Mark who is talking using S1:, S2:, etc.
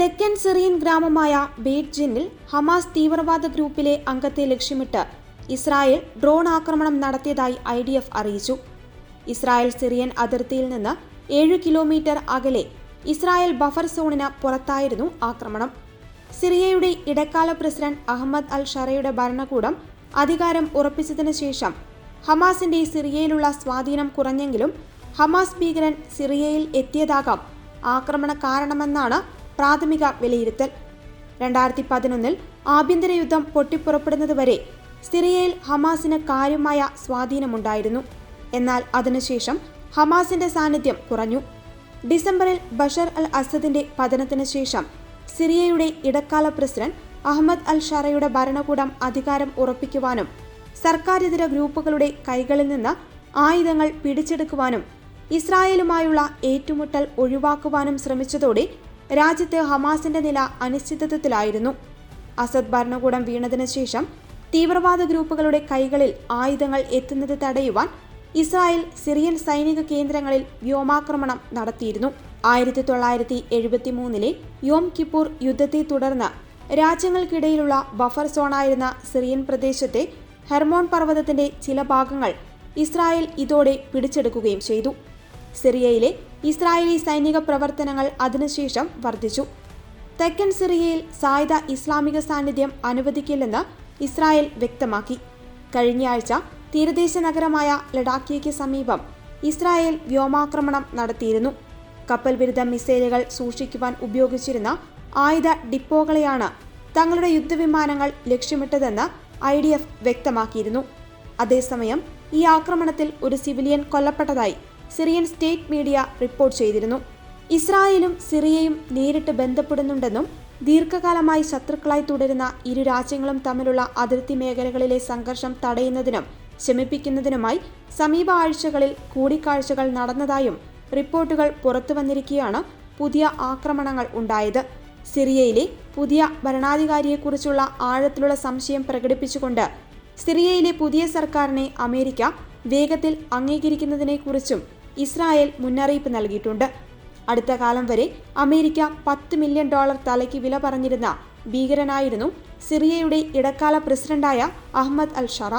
S1: തെക്കൻ സിറിയൻ ഗ്രാമമായ ബേറ്റ്ജിനിൽ ഹമാസ് തീവ്രവാദ ഗ്രൂപ്പിലെ അംഗത്തെ ലക്ഷ്യമിട്ട് ഇസ്രായേൽ ഡ്രോൺ ആക്രമണം നടത്തിയതായി ഐ ഡി എഫ് അറിയിച്ചു. ഇസ്രായേൽ സിറിയൻ അതിർത്തിയിൽ നിന്ന് ഏഴ് കിലോമീറ്റർ അകലെ ഇസ്രായേൽ ബഫർ സോണിന് പുറത്തായിരുന്നു ആക്രമണം. സിറിയയുടെ ഇടക്കാല പ്രസിഡന്റ് അഹമ്മദ് അൽ ഷറയുടെ ഭരണകൂടം അധികാരം ഉറപ്പിച്ചതിനു ശേഷം ഹമാസിന്റെ സിറിയയിലുള്ള സ്വാധീനം കുറഞ്ഞെങ്കിലും ഹമാസ് ഭീകരൻ സിറിയയിൽ എത്തിയതാകാം ആക്രമണ കാരണമെന്നാണ് പ്രാഥമിക വിലയിരുത്തൽ. രണ്ടായിരത്തി പതിനൊന്നിൽ ആഭ്യന്തര യുദ്ധം പൊട്ടിപ്പുറപ്പെടുന്നതുവരെ സിറിയയിൽ ഹമാസിന് കാര്യമായ സ്വാധീനമുണ്ടായിരുന്നു. എന്നാൽ അതിനുശേഷം ഹമാസിന്റെ സാന്നിധ്യം കുറഞ്ഞു. ഡിസംബറിൽ ബഷർ അൽ അസദിന്റെ പതനത്തിന് ശേഷം സിറിയയുടെ ഇടക്കാല പ്രസിഡന്റ് അഹമ്മദ് അൽ ഷറയുടെ ഭരണകൂടം അധികാരം ഉറപ്പിക്കുവാനും സർക്കാരിതര ഗ്രൂപ്പുകളുടെ കൈകളിൽ നിന്ന് ആയുധങ്ങൾ പിടിച്ചെടുക്കുവാനും ഇസ്രായേലുമായുള്ള ഏറ്റുമുട്ടൽ ഒഴിവാക്കുവാനും ശ്രമിച്ചതോടെ രാജ്യത്ത് ഹമാസിന്റെ നില അനിശ്ചിതത്വത്തിലായിരുന്നു. അസദ് ഭരണകൂടം വീണതിനു ശേഷം തീവ്രവാദ ഗ്രൂപ്പുകളുടെ കൈകളിൽ ആയുധങ്ങൾ എത്തുന്നത് തടയുവാൻ ഇസ്രായേൽ സിറിയൻ സൈനിക കേന്ദ്രങ്ങളിൽ വ്യോമാക്രമണം നടത്തിയിരുന്നു. ആയിരത്തി തൊള്ളായിരത്തി എഴുപത്തി മൂന്നിലെ യോം കിപ്പൂർ യുദ്ധത്തെ തുടർന്ന് രാജ്യങ്ങൾക്കിടയിലുള്ള ബഫർ സോണായിരുന്ന സിറിയൻ പ്രദേശത്തെ ഹെർമോൺ പർവതത്തിന്റെ ചില ഭാഗങ്ങൾ ഇസ്രായേൽ ഇതോടെ പിടിച്ചെടുക്കുകയും ചെയ്തു. സിറിയയിലെ ഇസ്രായേലി സൈനിക പ്രവർത്തനങ്ങൾ അതിനുശേഷം വർദ്ധിച്ചു. തെക്കൻ സിറിയയിൽ സായുധ ഇസ്ലാമിക സാന്നിധ്യം അനുവദിക്കില്ലെന്ന് ഇസ്രായേൽ വ്യക്തമാക്കി. കഴിഞ്ഞയാഴ്ച തീരദേശ നഗരമായ ലഡാക്കിയയ്ക്ക് സമീപം ഇസ്രായേൽ വ്യോമാക്രമണം നടത്തിയിരുന്നു. കപ്പൽ വിരുദ്ധ മിസൈലുകൾ സൂക്ഷിക്കുവാൻ ഉപയോഗിച്ചിരുന്ന ആയുധ ഡിപ്പോകളെയാണ് തങ്ങളുടെ യുദ്ധവിമാനങ്ങൾ ലക്ഷ്യമിട്ടതെന്ന് ഐ ഡി എഫ് വ്യക്തമാക്കിയിരുന്നു. അതേസമയം ഈ ആക്രമണത്തിൽ ഒരു സിവിലിയൻ കൊല്ലപ്പെട്ടതായി സിറിയൻ സ്റ്റേറ്റ് മീഡിയ റിപ്പോർട്ട് ചെയ്തിരുന്നു. ഇസ്രായേലും സിറിയയും നേരിട്ട് ബന്ധപ്പെടുന്നുണ്ടെന്നും ദീർഘകാലമായി ശത്രുക്കളായി തുടരുന്ന ഇരു രാജ്യങ്ങളും തമ്മിലുള്ള അതിർത്തി മേഖലകളിലെ സംഘർഷം തടയുന്നതിനും ശമിപ്പിക്കുന്നതിനുമായി സമീപ ആഴ്ചകളിൽ കൂടിക്കാഴ്ചകൾ നടന്നതായും റിപ്പോർട്ടുകൾ പുറത്തുവന്നിരിക്കെയാണ് പുതിയ ആക്രമണങ്ങൾ ഉണ്ടായത്. സിറിയയിലെ പുതിയ ഭരണാധികാരിയെക്കുറിച്ചുള്ള ആഴത്തിലുള്ള സംശയം പ്രകടിപ്പിച്ചുകൊണ്ട് സിറിയയിലെ പുതിയ സർക്കാരിനെ അമേരിക്ക വേഗത്തിൽ അംഗീകരിക്കുന്നതിനെക്കുറിച്ചും ഇസ്രായേൽ മുന്നറിയിപ്പ് നൽകിയിട്ടുണ്ട്. അടുത്ത കാലം വരെ അമേരിക്ക പത്ത് മില്യൺ ഡോളർ തലയ്ക്ക് വില പറഞ്ഞിരുന്ന ഭീകരനായിരുന്നു സിറിയയുടെ ഇടക്കാല പ്രസിഡന്റായ അഹമ്മദ് അൽ ഷറ